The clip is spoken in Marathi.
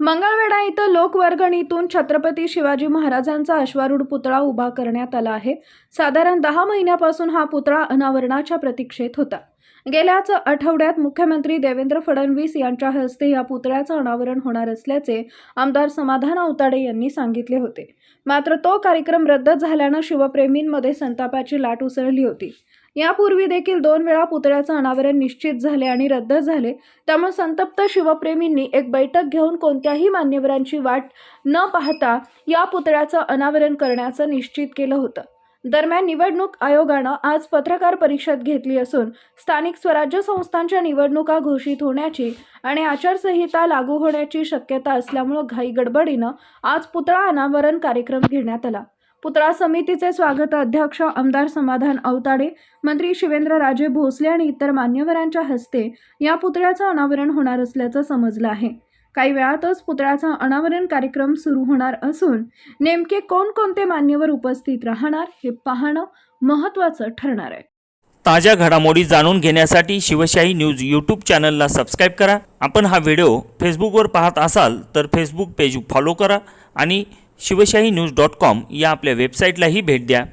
मंगळवेढा इथं लोकवर्गणीतून छत्रपती शिवाजी महाराजांचा अश्वारूढ पुतळा उभा करण्यात आला आहे. साधारण दहा महिन्यापासून हा पुतळा अनावरणाच्या प्रतीक्षेत होता. गेल्याच आठवड्यात मुख्यमंत्री देवेंद्र फडणवीस यांच्या हस्ते या पुतळ्याचं अनावरण होणार असल्याचे आमदार समाधान अवताडे यांनी सांगितले होते. मात्र तो कार्यक्रम रद्द झाल्यानं शिवप्रेमींमध्ये संतापाची लाट उसळली होती. यापूर्वी देखील दोन वेळा पुतळ्याचं अनावरण निश्चित झाले आणि रद्द झाले. त्यामुळे संतप्त शिवप्रेमींनी एक बैठक घेऊन कोणत्याही मान्यवरांची वाट न पाहता या पुतळ्याचं अनावरण करण्याचं निश्चित केलं होतं. दरम्यान निवडणूक आयोगानं आज पत्रकार परिषद घेतली असून स्थानिक स्वराज्य संस्थांच्या निवडणुका घोषित होण्याची आणि आचारसंहिता लागू होण्याची शक्यता असल्यामुळं घाई गडबडीनं आज पुतळा अनावरण कार्यक्रम घेण्यात आला. पुतळा समितीचे स्वागत अध्यक्ष आमदार समाधान अवताडे मंत्री शिवेंद्रराजे भोसले आणि इतर मान्यवरांच्या हस्ते या पुतळ्याचं अनावरण होणार असल्याचं समजलं आहे. काही वेळातच पुतळ्याचा अनावरण कार्यक्रम सुरू होणार असून नेमके कोणकोणते मान्यवर उपस्थित राहणार हे पाहणं महत्त्वाचं ठरणार आहे. ताज्या घडामोडी जाणून घेण्यासाठी शिवशाही न्यूज यूट्यूब चॅनलला सबस्क्राईब करा. आपण हा व्हिडिओ फेसबुकवर पाहत असाल तर फेसबुक पेज फॉलो करा आणि शिवशाही न्यूज डॉट कॉम या आपल्या वेबसाईटलाही भेट द्या.